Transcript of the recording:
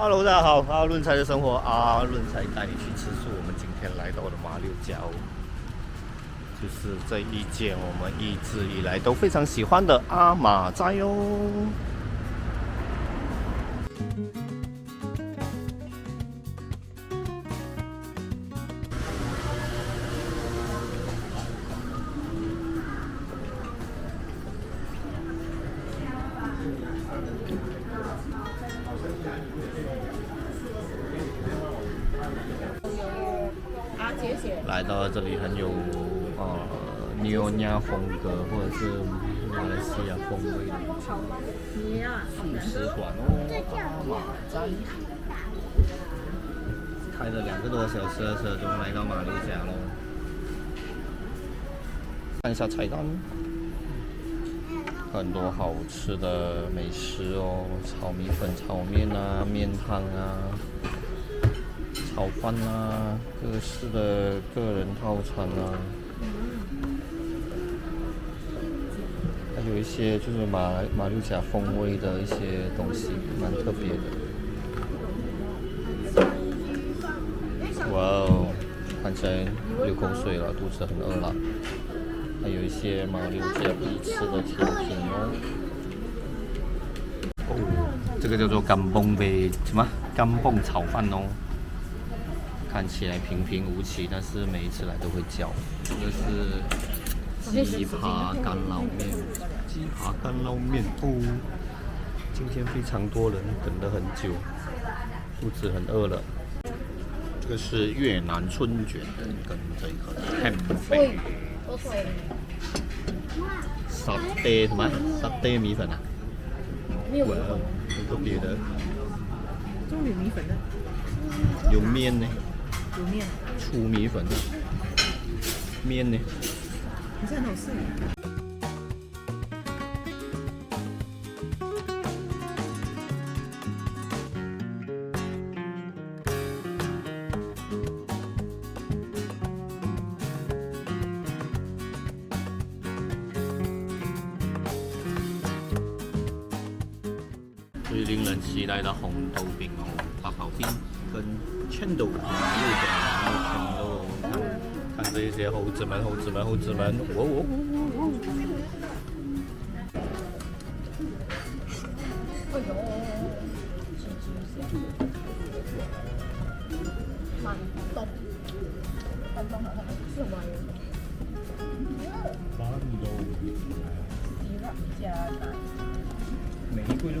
Hello，大家好，阿润菜的生活，阿润菜带你去吃素。我们今天来到了马六甲哦，就是这一间我们一直以来都非常喜欢的阿马斋哦。来到这里很有呃纽亚风格或者是马来西亚风味的、素食馆哦，开了两个多小时的车，终于来到马六甲喽。看一下菜单，很多好吃的美食哦，炒米粉、炒面啊，面汤啊，炒饭啊，各式的个人套餐啊，还有一些就是马来马六甲风味的一些东西，蛮特别的。哇哦，看起来流口水了，肚子很饿了。还有一些马六甲必吃的甜品哦。哦，这个叫做干蹦呗，什么干蹦炒饭哦。看起来平平无奇，但是每一次来都会叫。这个是鸡扒干捞面，鸡扒干捞面哦。今天非常多人，等了很久，肚子很饿了。这个是越南春卷跟这个 ham 饼。多水。沙爹什么？沙爹米粉啊？没有哇哦，很特别的。中女米粉的，有面呢，有面，粗米粉的。面呢？你这很好吃。最令人期待的红豆饼哦，八宝饼跟千豆，六甲然后圈豆，看看这些猴子们，猴子们，猴子们，哦哦哦哦哎呦，慢动，慢动好像是什么呀？八宝豆，鸡肉加奶，玫瑰肉，